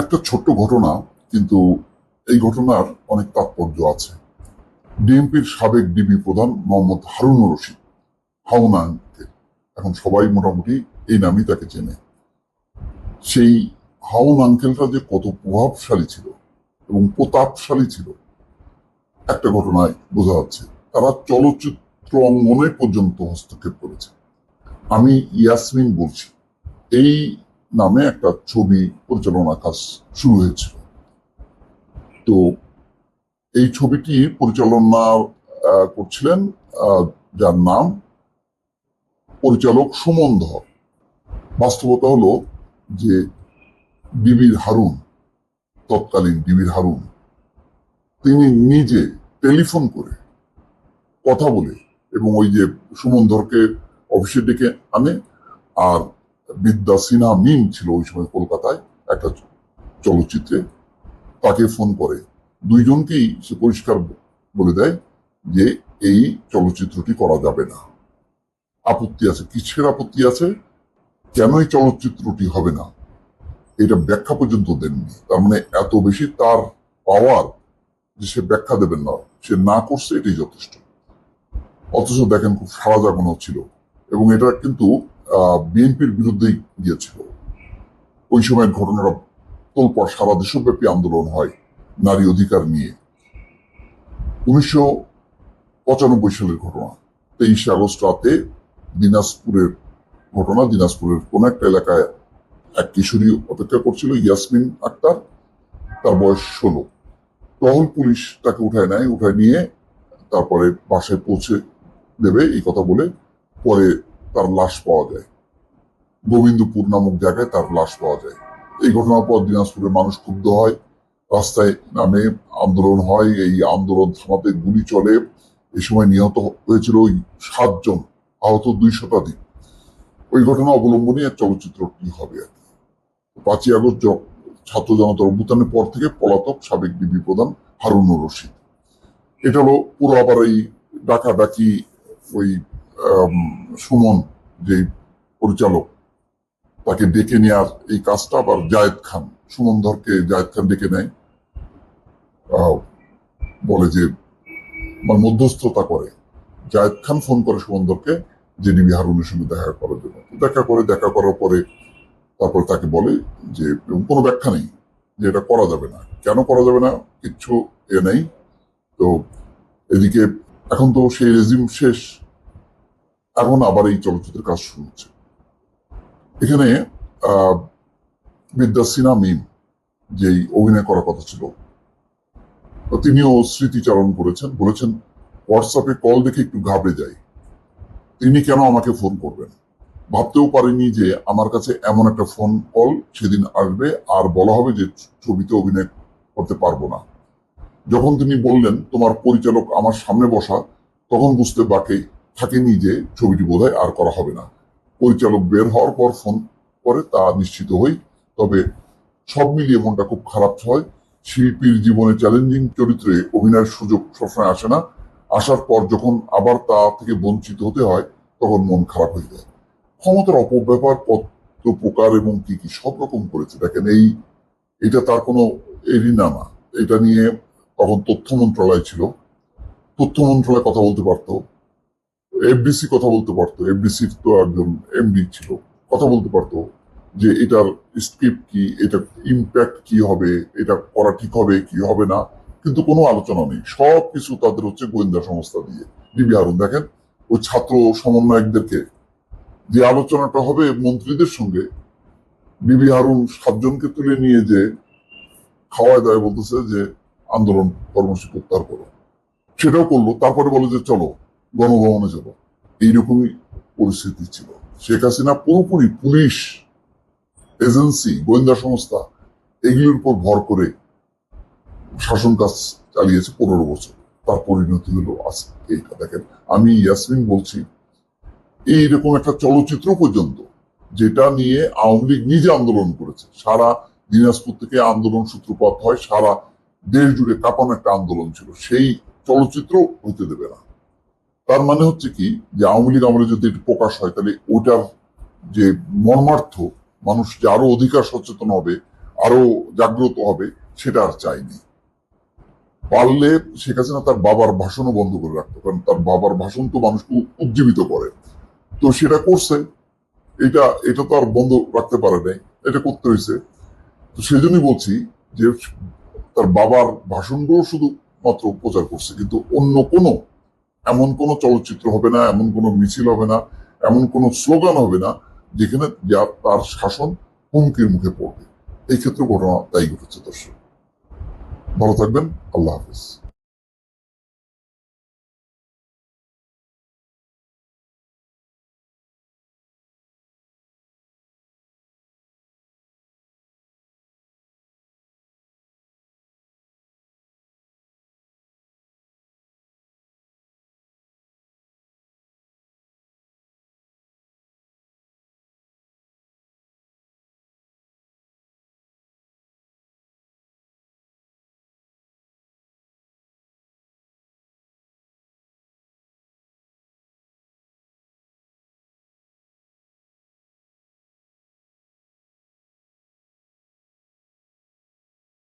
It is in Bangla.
একটা ছোট্ট ঘটনা, কিন্তু এই ঘটনার অনেক তাৎপর্য আছে। ডিএমপির সাবেক ডিবি প্রধান মোহাম্মদ হারুনুর রশিদ হাওনা আঙ্কেল। এখন সবাই মোটামুটি এই নামই তাকে চেনে। সেই হাউন আঙ্কেলটা যে কত প্রভাবশালী ছিল এবং প্রতাপশালী ছিল, একটা ঘটনায় বোঝা যাচ্ছে, তারা চলচ্চিত্র অঙ্গনে পর্যন্ত হস্তক্ষেপ করেছে। আমি ইয়াসমিন বলছি, এই নামে একটা ছবি পরিচালনা কাজ শুরু হয়েছিল। তো এই ছবিটি পরিচালনা করছিলেন যার নাম পরিচালক সুমন ধর। বাস্তবতা হলো যে বিবির হারুন, তৎকালীন বিবির হারুন, তিনি নিজে টেলিফোন করে কথা বলে এবং ওই যে সুমন ধরকে অফিসে ডেকে আনে আর বিদ্যা সিনহা মিম ছিল ওই সময় কলকাতায়, একটা চলচ্চিত্রে। তাকে ফোন করে। দুইজনকেই সে পরিষ্কার বলে দেয় যে, এই চলচ্চিত্রটি করা যাবে না। আপত্তি আছে। কিসের আপত্তি আছে? কেন এই চলচ্চিত্রটি হবে না? এটা ব্যাখ্যা পর্যন্ত দেননি। তার মানে এত বেশি তার পাওয়ার যে সে ব্যাখ্যা দেবেন না, সে না করছে, এটাই যথেষ্ট। অথচ দেখেন খুব সারা জাগানো ছিল। এবং এটা কিন্তু বিএনপির বিরুদ্ধেই গিয়েছিল। ওই সময়ের ঘটনাটা তোলপর সারা দেশব্যাপী আন্দোলন হয় নারী অধিকার নিয়ে। উনিশশো পঁচানব্বই সালের ঘটনা। তেইশে আগস্ট রাতে দিনাজপুরের ঘটনা, দিনাজপুরের কোন একটা এলাকায় এক কিশোরী অপেক্ষা করছিল, ইয়াসমিন আক্তার। তার বয়স ষোলো। টহল পুলিশ তাকে উঠায় নেয়, উঠায় নিয়ে তারপরে বাসায় পৌঁছে দেবে, এই কথা বলে পরে তার লাশ পাওয়া যায়। গোবিন্দপুর নামক জায়গায় তার লাশ পাওয়া যায়। এই ঘটনার পর দিনাজপুরের মানুষ ক্ষুব্ধ হয়। রাস্তায় নামে আন্দোলন হয়। এই আন্দোলন থামাতে গুলি চলে। এই সময় নিহত হয়েছিল ওই সাতজন, আহত দুই শতাধিক। ওই ঘটনা অবলম্বনে চলচ্চিত্রটি হবে আর কি। পাঁচই আগস্ট ছাত্র জনতার অভ্যুত্থানের পর থেকে পলাতক সাবেক ডিবি প্রধান হারুনুর রশিদ। এটা হলো পুরো আবার এই ডাকাডাকি ওই সুমন যে পরিচালক, তাকে ডেকে নেওয়ার এই কাজটা আবার জায়েদ খান। সুমন ধরকে জায়েদ খান ডেকে নেয়। বলে যে মানে মধ্যস্থতা করে। জায়েদ খান ফোন করে সুমন্দরকে যে ডিবি হারুনের সঙ্গে দেখা করার জন্য। দেখা করে, দেখা করার পরে তারপর তাকে বলে যে কোনো ব্যাখ্যা নেই যে এটা করা যাবে না। কেন করা যাবে না? কিচ্ছু এ নেই। তো এদিকে, এখন তো সেই রেজিম শেষ। এখন আবার এই চলচ্চিত্রের কাজ শুরু হচ্ছে। এখানে বিদ্যা সিনহা মিম, যেই অভিনয় করার কথা ছিল, তিনিও স্মৃতিচারণ করেছেন, বলেছেন হোয়াটসঅ্যাপে কল দেখে একটু ঘাবড়ে যাই। তিনি কেন আমাকে ফোন করবেন? ভাবতেও পারিনি যে আমার কাছে এমন একটা ফোন কল সেদিন আসবে, আর বলা হবে যে ছবিতে অভিনয় করতে পারব না। যখন তিনি বললেন, তোমার পরিচালক আমার সামনে বসা, তখন বুঝতে বাকি থাকেনি যে ছবিটি বোধহয় আর করা হবে না। পরিচালক বের হওয়ার পর ফোন করে তা নিশ্চিত হই, তবে সব মিলিয়ে মনটা খুব খারাপ হয়। শিল্পীর জীবনে চ্যালেঞ্জিং চরিত্রে অভিনয়ের সুযোগ সবসময় আসে না। আসার পর যখন আবার তা থেকে বঞ্চিত হতে হয়, তখন মন খারাপ হয়ে যায়। ক্ষমতার অপব্যবহার পত্র প্রকার এবং কি কি সব রকম করেছে, দেখেন এই, এটা তার কোনো এরিনা না এটা নিয়ে তখন তথ্য মন্ত্রণালয় ছিল। তথ্য মন্ত্রণালয় কথা বলতে পারতো। এফডিসি কথা বলতে পারতো। এফডিসির তো একজন এমডি ছিল। কথা বলতে পারতো যে এটার স্ক্রিপ্ট কি এটা ইম্প্যাক্ট কি হবে, এটা করা ঠিক হবে, কি হবে না। কিন্তু কোনো আলোচনা নেই। সব কিছু তাদের হচ্ছে গোয়েন্দা সংস্থা দিয়ে। ডিবি হারুন, দেখেন, ওই ছাত্র সমন্বয়কদেরকে যে আলোচনাটা হবে মন্ত্রীদের সঙ্গে বিবি হারুন সাতজনকে তুলে নিয়ে যে খাওয়ায় দেয় বলতেছে যে, আন্দোলন কর্মসূচি প্রত্যাহার করো। সেটাও করল। তারপরে বলে যে, চলো গণভবনে চলো এইরকমই পরিস্থিতি ছিল। শেখ হাসিনা পুরোপুরি পুলিশ এজেন্সি, গোয়েন্দা সংস্থা, এগুলোর উপর ভর করে শাসন কাজ চালিয়েছে পনেরো বছর। তার পরিণতি হলো আজকে। এইটা দেখেন, আমি ইয়াসমিন বলছি, এইরকম একটা চলচ্চিত্র পর্যন্ত যেটা নিয়ে আওয়ামী লীগ নিজে আন্দোলন করেছে। সারা দিনাজপুর থেকে আন্দোলন সূত্রপাত হয়, সারা দেশ জুড়ে কাঁপানো একটা আন্দোলন ছিল। সেই চলচ্চিত্র হইতে দেবে না। তার মানে হচ্ছে কি যে আওয়ামী লীগ আমলে যদি এটি প্রকাশ হয়, তাহলে ওটার যে মর্মার্থ, মানুষ যে আরও অধিকার সচেতন হবে, আরও জাগ্রত হবে, সেটা আর চাইনি পারলে শেখ হাসিনা তার বাবার ভাষণও বন্ধ করে রাখতো, কারণ তার বাবার ভাষণ তো মানুষকে উজ্জীবিত করে। তো সেটা করছে। এটা এটা তো আর বন্ধ রাখতে পারে নাই, এটা করতে হয়েছে তো সেজন্যই বলছি যে তার বাবার ভাষণগুলো শুধু মাত্র প্রচার করছে, কিন্তু অন্য কোনো এমন কোনো চলচ্চিত্র হবে না, এমন কোনো মিছিল হবে না, এমন কোনো স্লোগান হবে না, যেখানে যা তার শাসন হুমকির মুখে পড়বে। এই ক্ষেত্রে ঘটনা তাই ঘটেছে, দর্শক। ভালো থাকবেন, আল্লাহ হাফিজ।